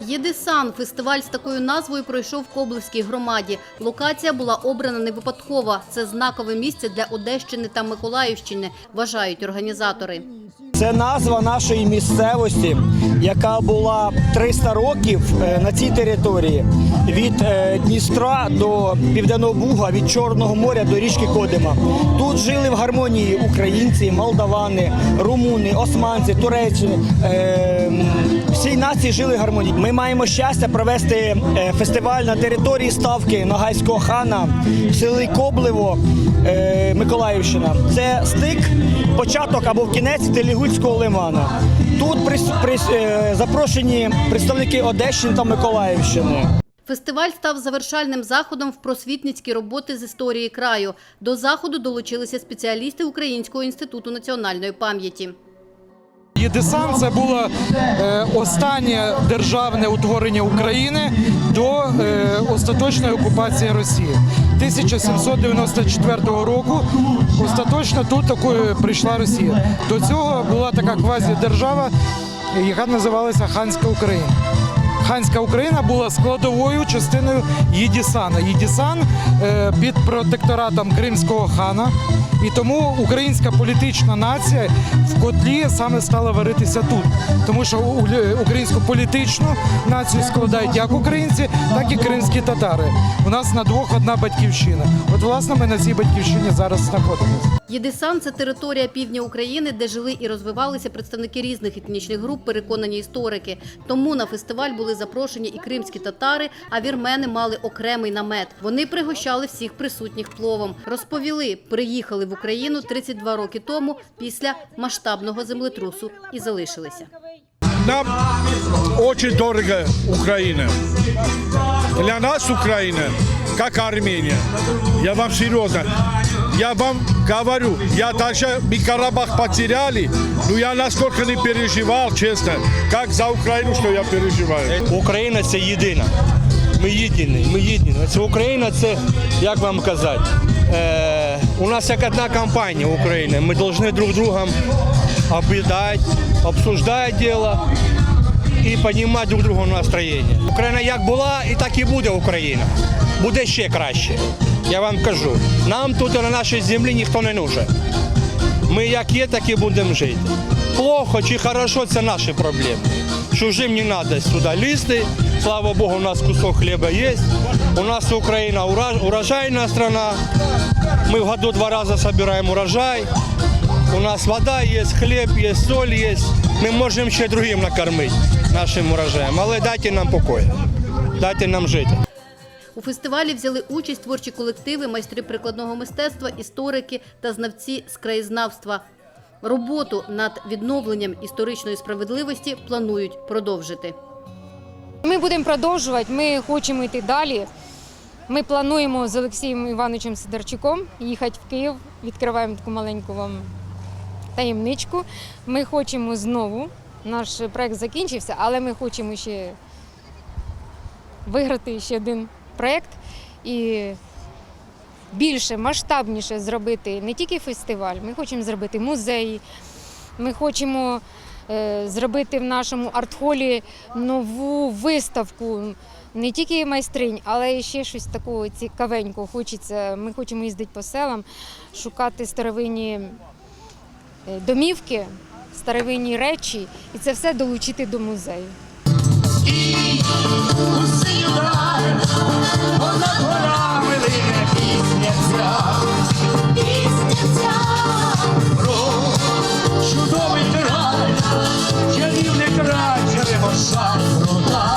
Єдисан фестиваль з такою назвою пройшов в Коблевській громаді. Локація була обрана не випадково. Це знакове місце для Одещини та Миколаївщини, вважають організатори. Це назва нашої місцевості, яка була 300 років е, на цій території від е, Дністра до Південного Буга, від Чорного моря до річки Кодима. Тут жили в гармонії українці, молдавани, румуни, османці, туреччини. Е, Всі нації жили в гармонії. Ми маємо щастя провести фестиваль на території ставки Ногайського хана в селі Коблево, Миколаївщина. Це стик, початок або кінець Телігульського лимана. Тут прис- е, запрошені представники Одещини та Миколаївщини. Фестиваль став завершальним заходом в просвітницькій роботи з історії краю. До заходу долучилися спеціалісти Українського інституту національної пам'яті. Єдисан це було е, останнє державне утворення України до е, остаточної окупації Росії. 1794 року остаточно тут такою прийшла Росія. До цього була така квазідержава, яка називалася Ханська Україна. Ханська Україна була складовою частиною Єдісана. Єдісан е, під протекторатом кримського хана. І тому українська політична нація в котлі саме стала варитися тут. Тому що українську політичну націю складають як українці, так і кримські татари. У нас на двох одна батьківщина. От, власне, ми на цій батьківщині зараз знаходимося. Єдисан це територія півдня України, де жили і розвивалися представники різних етнічних груп, переконані історики. Тому на фестиваль були запрошені і кримські татари, а вірмени мали окремий намет. Вони пригощали всіх присутніх пловом. Розповіли, приїхали в Україну 32 роки тому після масштабного землетрусу і залишилися. Нам очень дорого Украина. Для нас Украина, как Армения. Я вам серьезно. Я вам говорю, я даже мы Карабах потеряли, но я настолько не переживал, честно, как за Украину, что я переживаю. Україна це єдина. Ми єдині, ми єдині. Це Україна, це як вам казати. Е, у нас як одна компанія України. Ми повинні друг другом об'їдати, обсуждати діло і піднімати друг другу настроєння. Україна як була, і так і буде Україна. Буде ще краще. Я вам кажу. Нам тут на нашій землі ніхто не нужен. Ми як є, так і будемо жити. Плохо чи хорошо це наші проблеми. Чужим не треба сюди лізти. Слава Богу, у нас кусок хліба є. У нас Україна урожайна страна. Ми в году два рази збираємо урожай. У нас вода є, хліб є, соль є. Ми можемо ще другим накормити нашим урожаєм. Але дайте нам покой. Дайте нам жити. У фестивалі взяли участь творчі колективи, майстри прикладного мистецтва, історики та знавці з краєзнавства. Роботу над відновленням історичної справедливості планують продовжити. Ми будемо продовжувати, ми хочемо йти далі. Ми плануємо з Олексієм Івановичем Сидорчуком їхати в Київ. Відкриваємо таку маленьку вам таємничку. Ми хочемо знову. Наш проект закінчився, але ми хочемо ще виграти ще один проект і більше, масштабніше зробити не тільки фестиваль, ми хочемо зробити музеї. Ми хочемо е, зробити в нашому арт-холі нову виставку. Не тільки майстринь, але і ще щось такого цікавенького хочеться. Ми хочемо їздити по селам, шукати старовинні е, домівки, старовинні речі і це все долучити до музею. Чудовий край, чарівний край, шар рода.